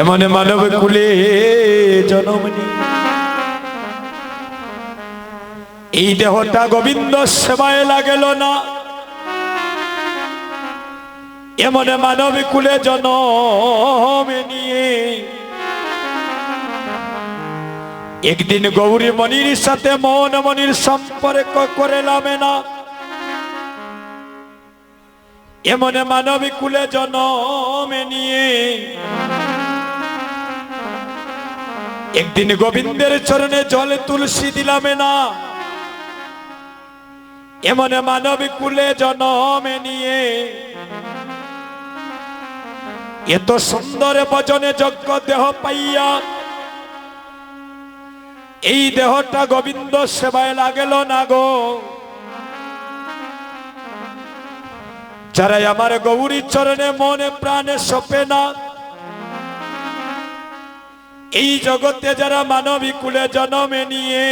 এমন মানব কুলে জনমনি। এই দেহটা গোবিন্দ সেবায় লাগেল না। এমন মানব কুলে জনমে একদিন গৌরী মনির সাথে মন মনির সম্পর্ক করেলাম না। এমন মানবী কুলে জনমে নিয়ে একদিন গোবিন্দের চরণে জলে তুলসী দিলাম না। এমন মানবী কুলে জনমে নিয়ে। এত সুন্দর বচনে যজ্ঞ দেহ পাইয়া এই দেহটা গোবিন্দ সেবায় লাগেল না গো। যারা আমার গৌরী চরণে মনে প্রাণে সপে না এই জগতে যারা মানবী কুলে জন্মে নিয়ে,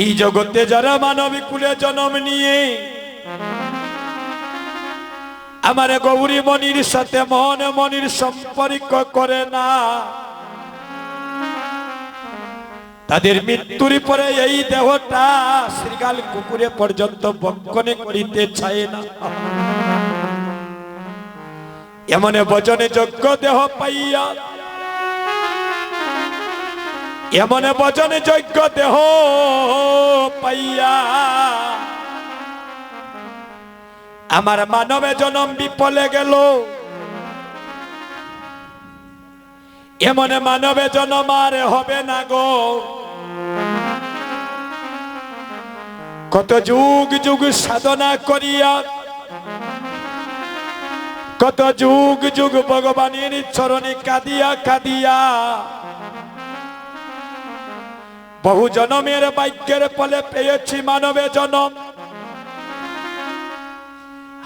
এই জগতে যারা মানবী কুলে জন্ম নিয়ে, আমার গৌরী মনির সাথে মন মনির সম্পর্ক করে না। তাদের মৃত্যুর পরে এই দেহটা শ্রীকাল কুকুরে পর্যন্ত বক্ষণে করিতে চায় না। এমন বচনে যোগ্য দেহ পাইয়া। এমন বচনে যোগ্য দেহ পাইয়া। আমার মানবে জনম বিপলে গেল। এমন মানবে জনম আর হবে না গো। কত যুগ যুগ সাধনা করিয়া কত যুগ যুগ ভগবানের চরণে কাঁদিয়া কাঁদিয়া। বহু জনমের বাক্যের ফলে পেয়েছি মানবে জনম।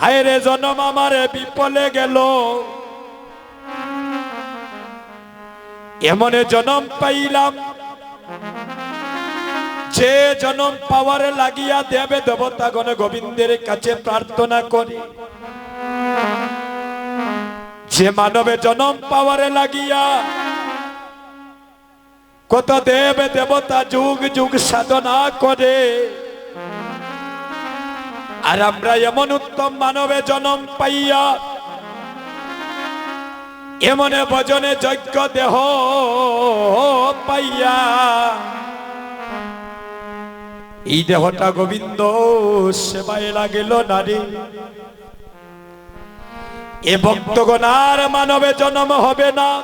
হায় রে জনম, আমার বিপলে গেল। এমন জনম পাইলাম। যে জনম পাওয়ার লাগিয়া দেবে দেবতাগণ গোবিন্দের কাছে প্রার্থনা করে। যে মানবে জনম পাওয়ারে লাগিয়া, কত দেব দেবতা যুগ যুগ সাধনা করে। আর আমরা এমন উত্তম মানবে জনম পাইয়া, এমনে ভজনে যজ্ঞ দেহ পাইয়া। এই দেহটা গোবিন্দ সেবায় লাগিল নারী। এ ভক্তগণ আর মানবে জন্ম হবে না।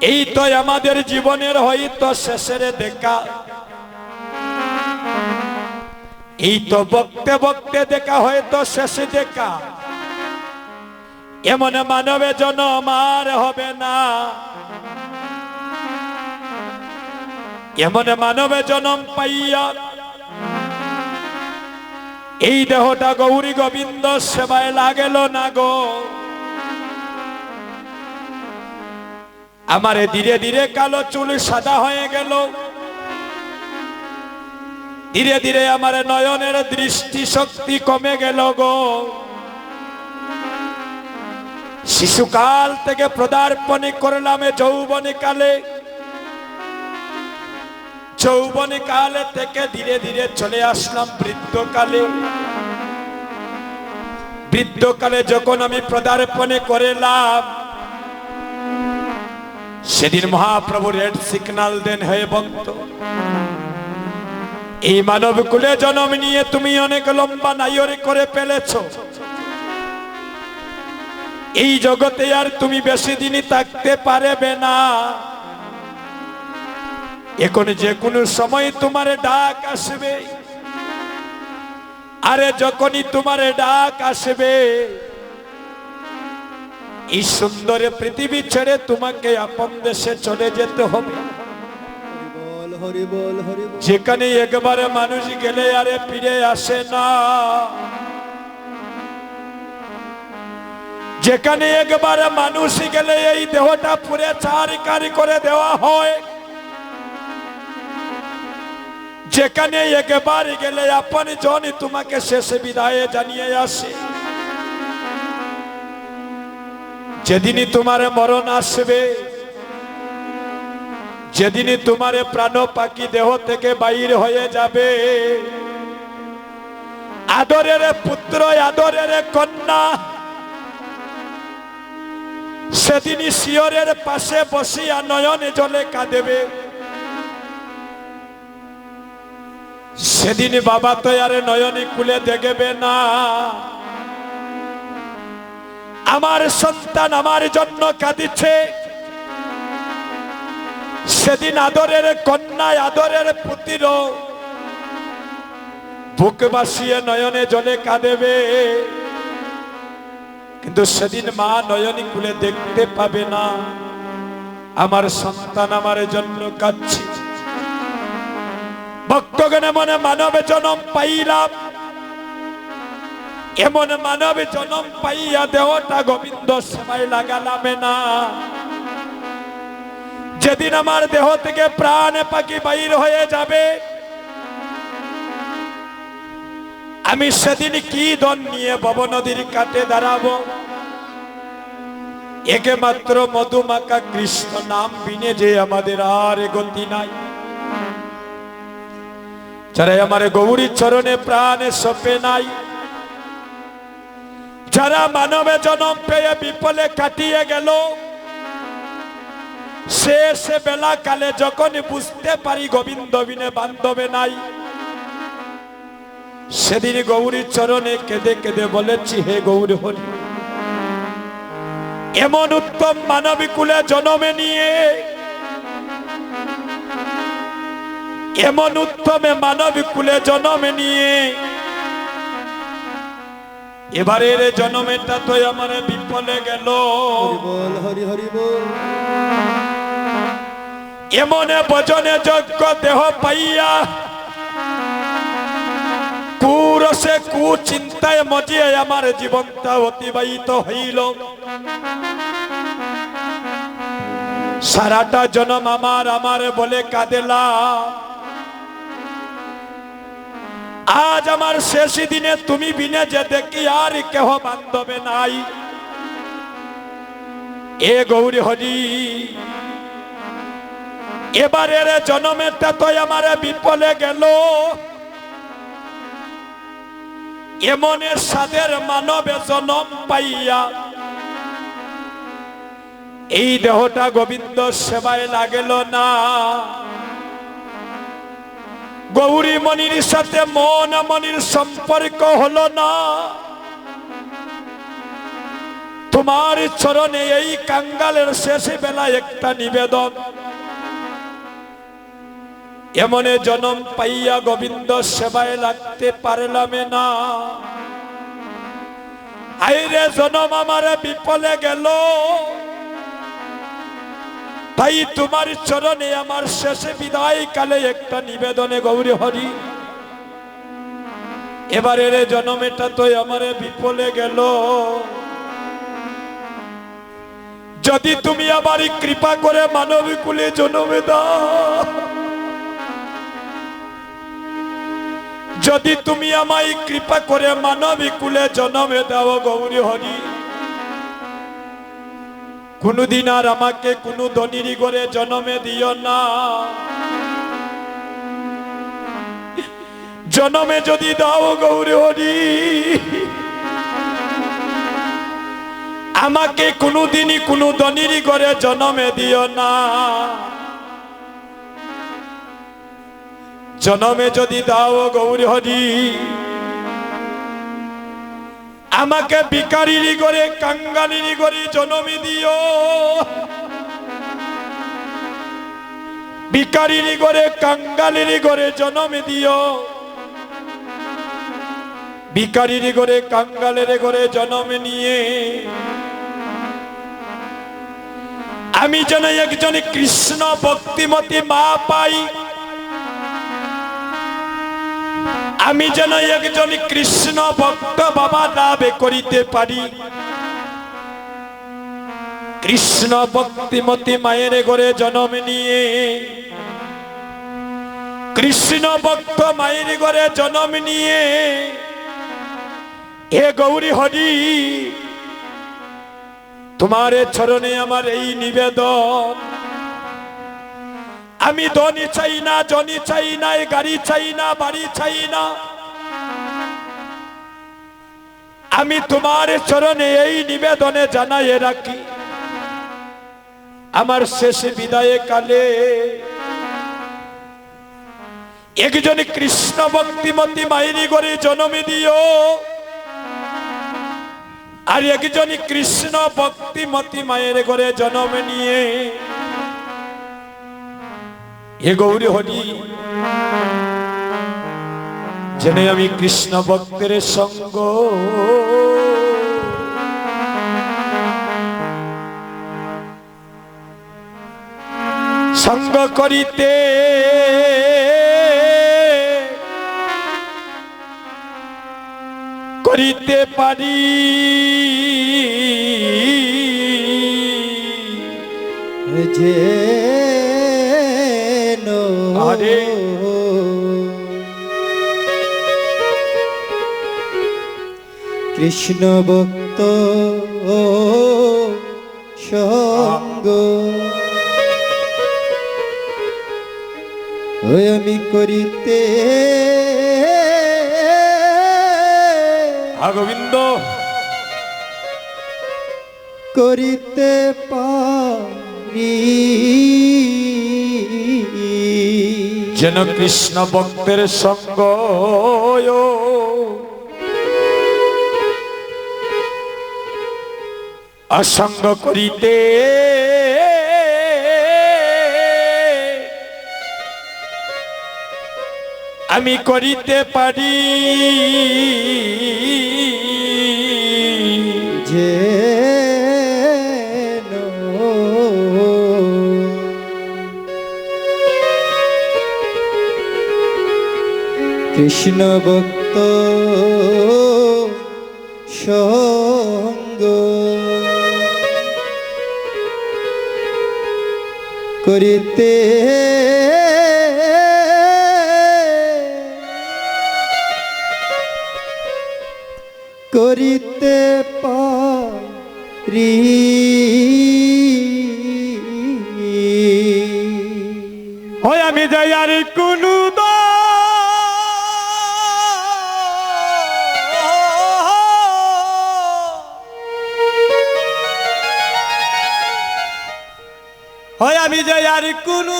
এই তো আমাদের জীবনের হয়তো শেষের দেখা। এই তো বক্তে বক্তে দেখা হয়তো শেষে দেখা। এমন মানবে জন্ম আর হবে না। এমন মানবে জন্ম পাইয়া এই দেহটা গৌরী গোবিন্দ সেবায় লাগেল না গো। আমারে ধীরে ধীরে কালো চুল সাদা হয়ে গেল। ধীরে ধীরে আমার নয়নের দৃষ্টি শক্তি কমে গেল গো। শিশুকাল থেকে প্রদার্পণে করলাম যৌবনে কালে যৌবনে কালে থেকে ধীরে ধীরে চলে আসলাম বৃদ্ধকালে। বৃদ্ধকালে যখন আমি প্রদার্পণে করলাম, সেদিন মহাপ্রভু রেড সিগনাল দেন হয়ে ভক্ত, এই মানব কুলে জন্ম নিয়ে তুমি অনেক লম্বা নাইরে করে ফেলেছ। এই জগতে আর তুমি বেশি দিনই থাকতে পারবে না। এখন যে কোনো সময় তোমার ডাক আসবে। আরে যখনই তোমার ডাক আসবে এই সুন্দর পৃথিবী ছেড়ে তোমাকে আপন দেশে চলে যেতে হবে। যেখানে একবারে মানুষ গেলে আরে ফিরে আসে না। যেখানে একবারে মানুষ গেলে এই দেহটা পুরে চারিকারি করে দেওয়া হয়। যেখানে একবার গেলে আপন জনই তোমাকে শেষে বিদায় জানিয়ে আসে। যেদিনই তোমার মরণ আসবে, যেদিনই তোমার প্রাণ পাখি দেহ থেকে বাইর হয়ে যাবে, আদরের পুত্র, আদরের কন্যা, সেদিনই শিয়রের পাশে বসিয়া নয়নে জলে কাঁদেবে। সেদিন বাবা তো আরে নয়নী কুলে দেখবে না। আমার সন্তান আমার জন্য কাঁদিছে। সেদিন আদরের কন্যায় আদরের পুতির বুক বাসিয়ে নয়নে জলে কাঁদেবে। কিন্তু সেদিন মা নয়নী কুলে দেখতে পাবে না। আমার সন্তান আমার জন্য কাঁদছে। ভক্তগণে মনে মানব জনম পাইলাম এমন মানব জনম পাইয়া দেহটা গোবিন্দ সেবাই লাগালামে না। যেদিন আমার দেহ থেকে প্রাণ পাখি বাইর হয়ে যাবে, আমি সেদিন কি দন নিয়ে ভব নদীর কাটে দাঁড়াবো? একে মাত্র মধুমাকা কৃষ্ণ নাম বিনে যে আমাদের আর গতি নাই। যারা আমার গৌরী চরণে প্রাণে সপে নাই, যারা মানবে জনম পেয়ে বিপলে কাটিয়ে গেল, শেষ বেলা কালে যখন বুঝতে পারি গোবিন্দ বিনে বান্ধবে নাই, সেদিন গৌরীর চরণে কেঁদে কেঁদে বলেছি, হে গৌর হরি, এমন উত্তম মানবী কুলে জনমে নিয়ে এমন উত্তমে মানবী কুলে জনমে নিয়ে। এবারের জনমেটা তো আমার বিপলে গেল। হরি বল হরি হরি বল। এমনে বজনে যজ্ঞ দেহ পাইয়া কুরসে কু চিন্তায় মজিয়ে আমার জীবনটা অতিবাহিত হইল। সারাটা জনম আমার আমার বলে কাঁদেলা। আজ আমার শেষ দিনে তুমি বিনে যে দেখি আর কেহ বান্ধবে নাই। এ গৌরী হরি, এবারের জনমেরটা তো আমার বিপলে গেল। এমনের সাদের মানবে জনম পাইয়া। এই দেহটা গোবিন্দ সেবায় লাগেল না। গৌরী মনির সাথে মন মনির সম্পর্ক হলো না। তোমার চরণে এই কাঙ্গালের শেষ বেলা একটা নিবেদন। এমনে জনম পাইয়া গোবিন্দ সেবায় লাগতে পারলাম না। আইরে জনম আমার বিপলে গেল। তাই তোমার চরণে আমার শেষে বিদায় কালে একটা নিবেদনে গৌরী হরি। এবারের জনমেটা তো আমার বিপলে গেল। যদি তুমি আমার কৃপা করে মানবী কুলে জনমে দাও। যদি তুমি আমায় কৃপা করে মানবী কুলে জনমে দাও গৌরী হরি। কোনদিন আর আমাকে কোনো ধনিরি করে জনমে দিও না। জনমে যদি দাও গৌরী হরি, আমাকে কোনোদিনই কোনো ধনিরি করে জনমে দিও না। জনমে যদি দাও গৌরী হরি আমাকে বিকারিরি করে কাঙ্গালিরি করে জনমি দিও। বিকারিরি করে কাঙ্গালিরি করে জনমি দিও। বিকারিরি করে কাঙ্গালের করে জনমে নিয়ে। আমি যেন একজন কৃষ্ণ ভক্তিমতী মা পাই। আমি যেন একজন কৃষ্ণ ভক্ত বাবা দাবে করিতে পারি। কৃষ্ণ ভক্তিমতী মায়ের ঘরে জন্ম নিয়ে। কৃষ্ণ ভক্ত মায়ের ঘরে জন্ম নিয়ে। এ গৌরী হরি, তোমার চরণে আমার এই নিবেদন। আমি ধনী চাই না, জনি চাই না গাড়ি চাই না, বাড়ি চাই না। আমি তোমার চরণে এই নিবেদনে জানাই রাখি। আমার শেষ বিদায় কালে একজন কৃষ্ণ ভক্তিমতী মাইরি করে জন্ম দিও। আর একজন কৃষ্ণ ভক্তিমতী মায়ের ঘরে জন্ম নিয়ে এ গৌরী হরি যেন আমি কৃষ্ণ ভক্তের সঙ্গ। সঙ্গ করিতে করিতে পারি। যে আরে। কৃষ্ণ ভক্ত সঙ্গ। আমি করিতে গোবিন্দ। করিতে পারি যেন কৃষ্ণ ভক্তের সঙ্গ অসঙ্গ করিতে আমি করিতে পারি। যে কৃষ্ণ ভক্ত সঙ্গ। করিতে করিতে পারি। হয় আমি যাই আর কোনো আর কোনো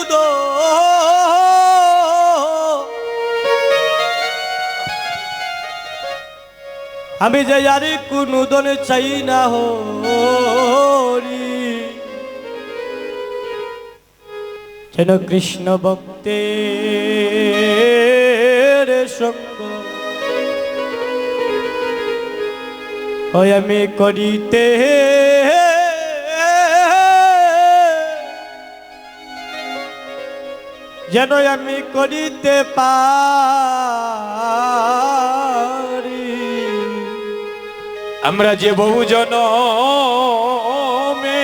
আমি যাই আর কোনো দনে চাই না, হরি। যেন কৃষ্ণ ভক্তের আমি করিতে যেন আমি করিতে পারি। আমরা যে বহুজন মে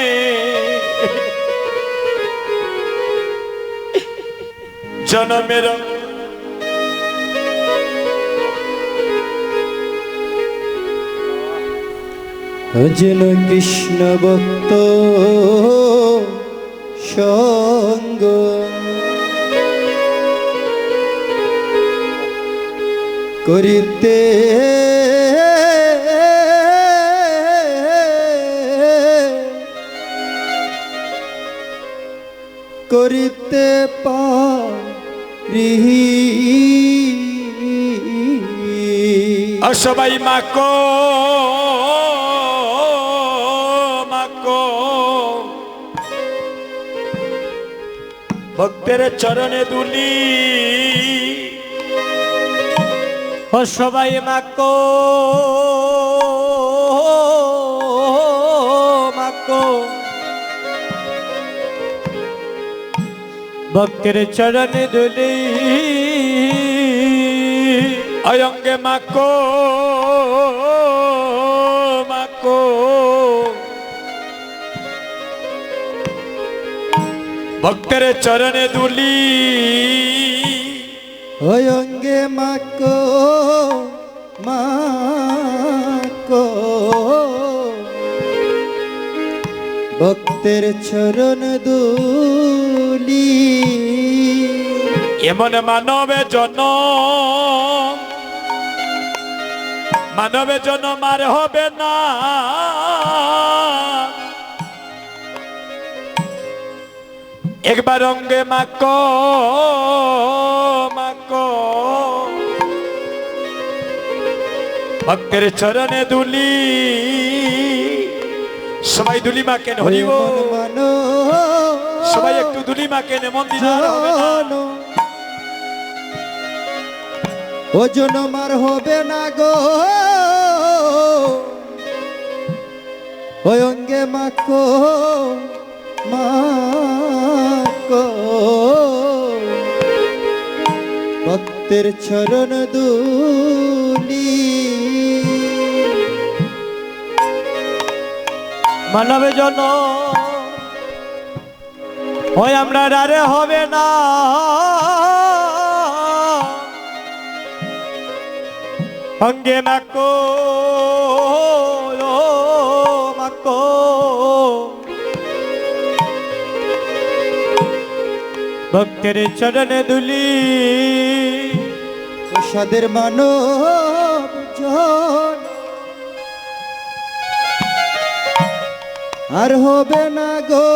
জনমের যেন কৃষ্ণ ভক্ত সঙ্গ করিতে। করিতে পারি। আর সবাই মাকো মাকো। ভক্তের চরণে দুলি। ও সবাই মাকো মাকো ভক্তের চরণে দুলি অয়ঙ্গে মাকো মাকো ভক্তের চরণে দুলি অঙ্গে মাকো মাকো। ভক্তের চরণ দুলি। এমন মানবে জন মানবে জন মার হবে না। একবার অঙ্গে মাক মাক ভক্তের চরণে দুলি। সবাই দুলি মা কেন হরিব সবাই একটু দুলি মা কেন মন জানো। ওজন মার হবে না গো। ওই অঙ্গে মাকো মাকো ভক্তের চরণ দুলি। মানবে জন। ওই আমরা আরে হবে না। অঙ্গে মাকো মাকো ভক্তের চরণে দুলি। প্রসাদের মানব জন আর হবে না গো।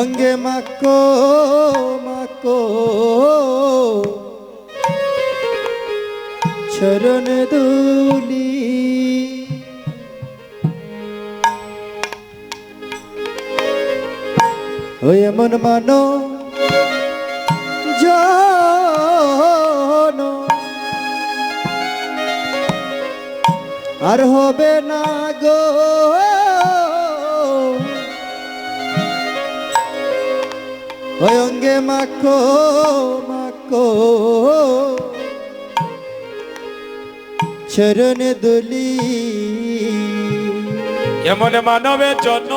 অঙ্গে মাকো মাকো চরণ দুলি। ওই এমন মানো জন আর হবে না গো। অঙ্গে মাখো মাখো। চরণে দুলি। এমন মানবে জন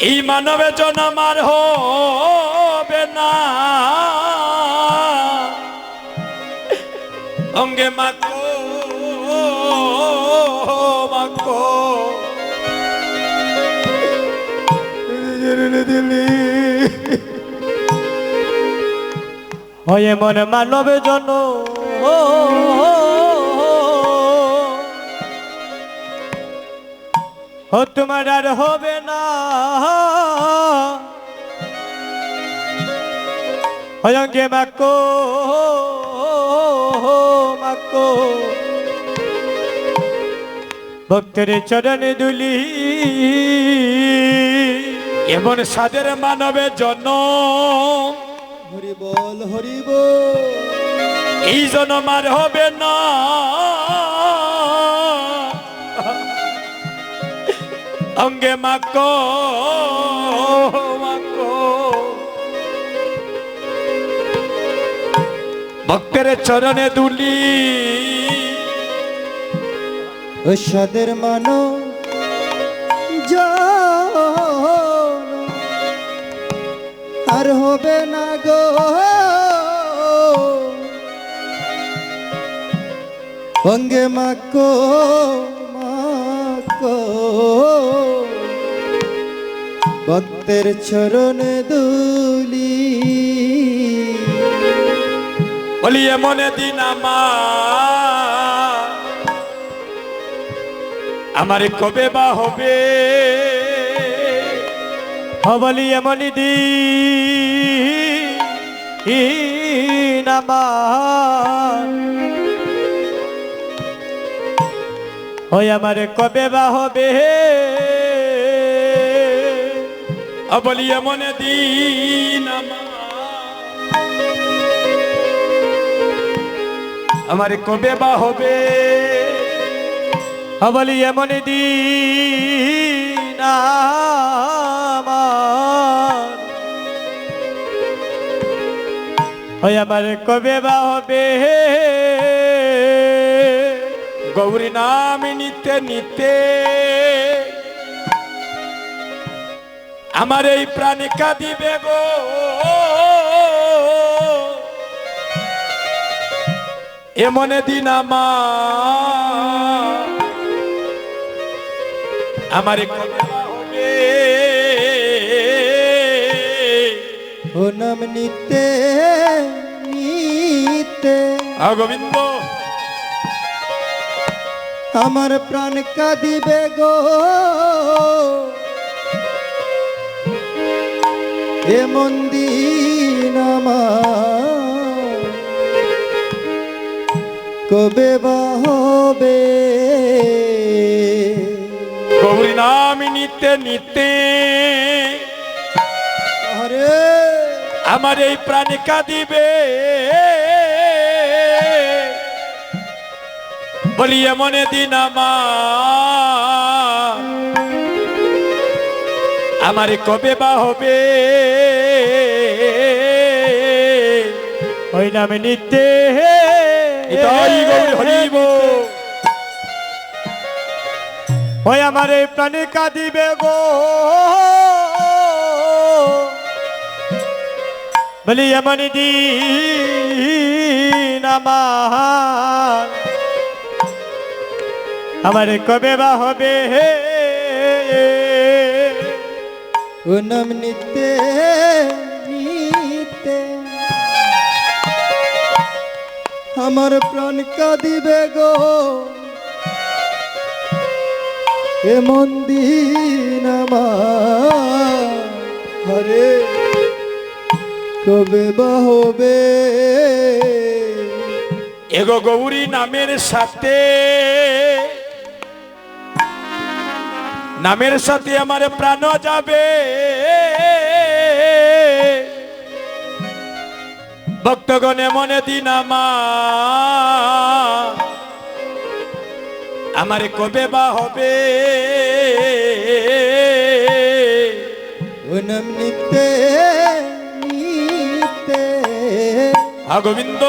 এই মানবে জন আমার হবে না। অঙ্গে মাকো মাকো দিলি হয় মনে মানবে জন ও তোমার আর হবে না মাকো মাকো ভক্তের চরণে দুলি এমন সাদের মানবে জন্য হরি বল হরি এই জন্ম আর হবে না। অঙ্গে মাকো ভক্তের চরণে দুলি। সাদের মানো আর হবে না গো। অঙ্গে মাকো মাকো ভক্তের চরণ দুলি। বলি এমন দিন আমার। কবে বা হবে? বলি এমন আমার। ওই আমার কবে বা হবে? বলি এমন দিন আমার কবে বা হবে? বলি এমন দিন আমার কবে বা হবে? গৌরী নাম নিতে নিতে আমার এই প্রাণে কাঁদিবে গো। এমনে দিন আমার। আমার হবে। ও নাম নিতে নিতে। গোবিন্দ। আমার প্রাণ কাঁদিবে গো। এ মন্দির আমার কবে হবে? গৌরী নাম নিতে নিতে আরে আমার এই প্রাণিকা দিবে বলি এমনে দিন আমার। আমার কবে বা হবে? ওই নামে নিতে তাই গৌরী হরিব ওই আমার এই প্রাণে কাঁদিবে গো। বলি এমন দিন আমার আমার কবে বা হবে? নাম নিতে নিতে আমার প্রাণ কাঁদিবে গো। এ মন্দির হরে কবে বা হবে? এগো গৌরী নামের সাথে নামের সাথে আমার প্রাণ যাবে। ভক্তগণে মনে দিন আমার। কবে বা হবে? ও নাম নিতে নিতে। হা গোবিন্দ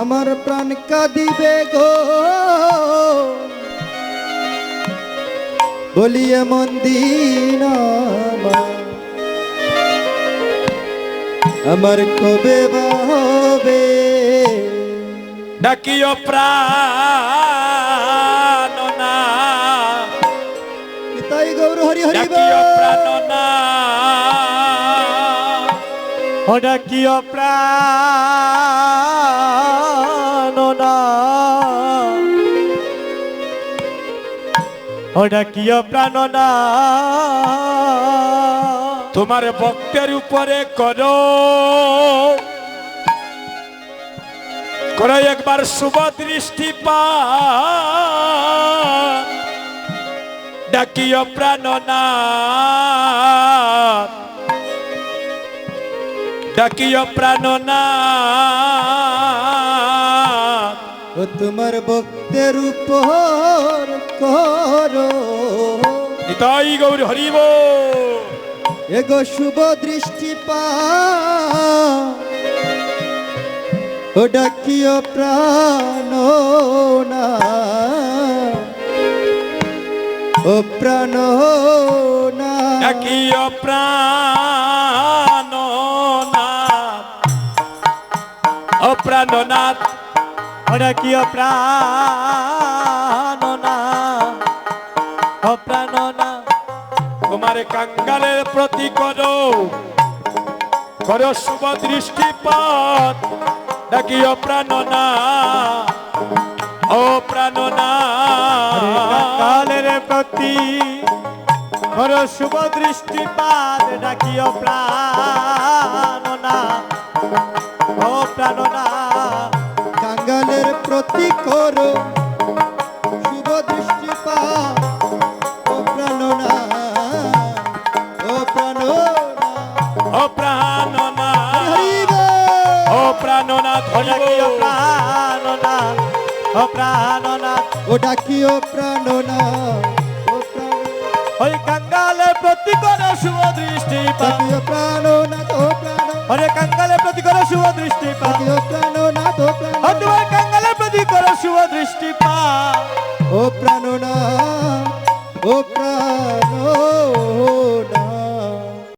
আমার প্রাণ কাঁদিবে গো। বলিয়ে মন্দির আমার কবে হবে? ডাকিও প্রাণ না। তাই গৌর হরি হরি ডাকিও প্রাণ না। ওটা কি প্রাণ না। ওটা কি প্রাণ না। তোমার ভক্তের উপরে করো। করো একবার শুভ দৃষ্টি পা। ডাকিও প্রাণ না। ডাকিও প্রাণ না। ও তোমার ভক্তের উপর করো। নিতাই গৌর হরিব। এগো শুভ দৃষ্টি পা ও ডাকিও প্রাণ না। ও প্রাণ না। ডাকিও প্রাণ ও প্রাণনাথ। ওটা কি প্রাণ না। কাঙ্গালের প্রতি করো। করো শুভ দৃষ্টিপাত ডাকিও প্রাণনা। ও প্রাণনা। কালের প্রতি কর শুভ দৃষ্টিপাত ডাকিও প্রাণ না ও প্রাণ না কাঙ্গালের প্রতি করো ও প্রাণ না ও ডাকিও প্রাণ না ও প্রাণ ওই কাঙ্গালের প্রতি কর শুভ দৃষ্টিপাত ডাকিও প্রাণ না তো প্রাণ ওরে কাঙ্গালের প্রতি কর শুভ দৃষ্টিপাত ডাকিও প্রাণ না তো প্রাণ ও তোমার কাঙ্গালের প্রতি কর শুভ দৃষ্টিপাত ও প্রাণ না ও প্রাণ